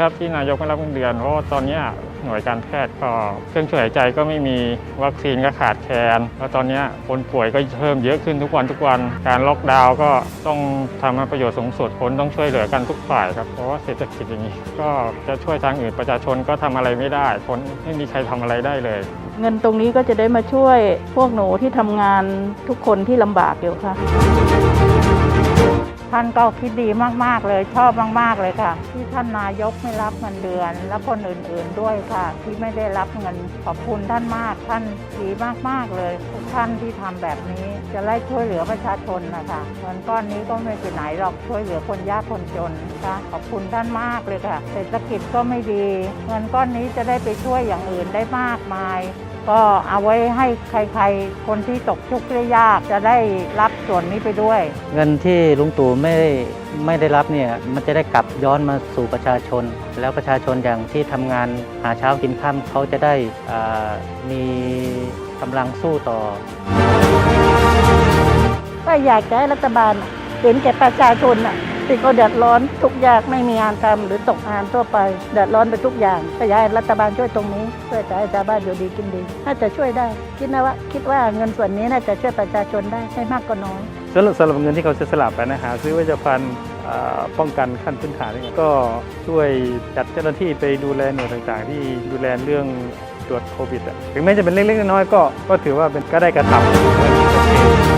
ครับที่นายกไม่รับเงินเดือนเพราะว่าตอนนี้หน่วยการแพทย์ก็เครื่องช่วยหายใจก็ไม่มีวัคซีนก็ขาดแคลนแล้วตอนนี้คนป่วยก็เพิ่มเยอะขึ้นทุกวันทุกวัน การล็อกดาวน์ก็ต้องทำให้ประโยชน์สูงสุดคนต้องช่วยเหลือกันทุกฝ่ายครับเพราะว่าเศรษฐกิจอย่างนี้ ก็จะช่วยทางอื่นประชาชนก็ทำอะไรไม่ได้คนไม่มีใครทำอะไรได้เลย เงินตรงนี้ก็จะได้มาช่วยพวกหนูที่ทำงานทุกคนที่ลำบากอยู่ค่ะ ท่านก็คิดดีมากๆเลยชอบมากๆเลยค่ะ ที่ท่านนายกไม่รับเงินเดือน และคนอื่นๆด้วยค่ะ ที่ไม่ได้รับเงินขอบคุณท่านมากท่านดีมากๆเลยทุกท่านที่ทำแบบนี้จะไล่ช่วยเหลือประชาชนนะคะเงินก้อนนี้ก็ไม่ไปไหนหรอกช่วยเหลือคนยากคนจนนะคะขอบคุณท่านมากเลยค่ะ เศรษฐกิจก็ไม่ดี เงินก้อนนี้จะได้ไปช่วยอย่างอื่นได้มากมาย ก็เอาไว้ให้ใครๆ คนที่ตกทุกข์ได้ยากจะได้รับส่วนนี้ไปด้วย เงินที่ลุงตู่ไม่ได้ไม่ได้รับเนี่ยมันจะได้กลับย้อนมาสู่ประชาชน แล้วประชาชนอย่างที่ทำงานหาเช้ากินค่ำเขาจะได้อ่ามีกำลังสู้ต่อ ก็อยากจะให้รัฐบาลเห็นแก่ประชาชนน่ะ ที่เขาเดือดร้อนทุกอย่างไม่มีงานทำหรือตกงานทั่วไปเดือดร้อนไปทุกอย่างก็อยากให้รัฐบาลช่วยตรงนี้ช่วยให้ชาวบ้านอยู่ดีกินดีน่าจะช่วยได้ คิดนะว่าคิดว่าเงินส่วนนี้น่าจะช่วยประชาชนได้ไม่มากก็น้อยสำหรับสำหรับเงินที่เขาจะสลับไปนะหาซื้อเวชภัณฑ์ป้องกันขั้นพื้นฐานนี่ก็ช่วยจัดเจ้าหน้าที่ไปดูแลหน่วยต่างๆ ที่ดูแลเรื่องตรวจโควิดอะถึงแม้จะเป็นเล็กๆน้อยๆก็ก็ถือว่าเป็นก็ได้กระทำ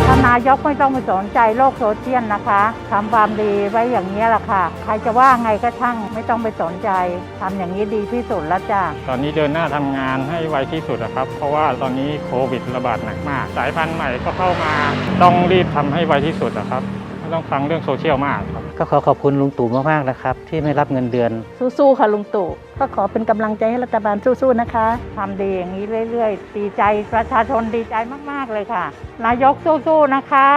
ท่านนายกไม่ต้องไปสนใจโลกโซเชียลนะคะทำความดีไว้อย่างนี้แหละค่ะ ใครจะว่าไงก็ช่างไม่ต้องไปสนใจทำอย่างนี้ดีที่สุดแล้วจ้ะตอนนี้เดินหน้าทำงานให้ไวที่สุดนะครับ เพราะว่าตอนนี้โควิดระบาดหนักมาก สายพันธุ์ใหม่ก็เข้ามา ต้องรีบทำให้ไวที่สุดนะครับ ต้องฟังเรื่องโซเชียลมากครับ ก็ขอขอบคุณลุงตู่มากๆนะครับ ที่ไม่รับเงินเดือน สู้ๆค่ะลุงตู่ก็ขอเป็นกำลังใจให้รัฐบาลสู้ๆนะคะทำดีอย่างนี้เรื่อยๆดีใจประชาชนดีใจมากๆเลยค่ะนายกสู้ๆนะคะ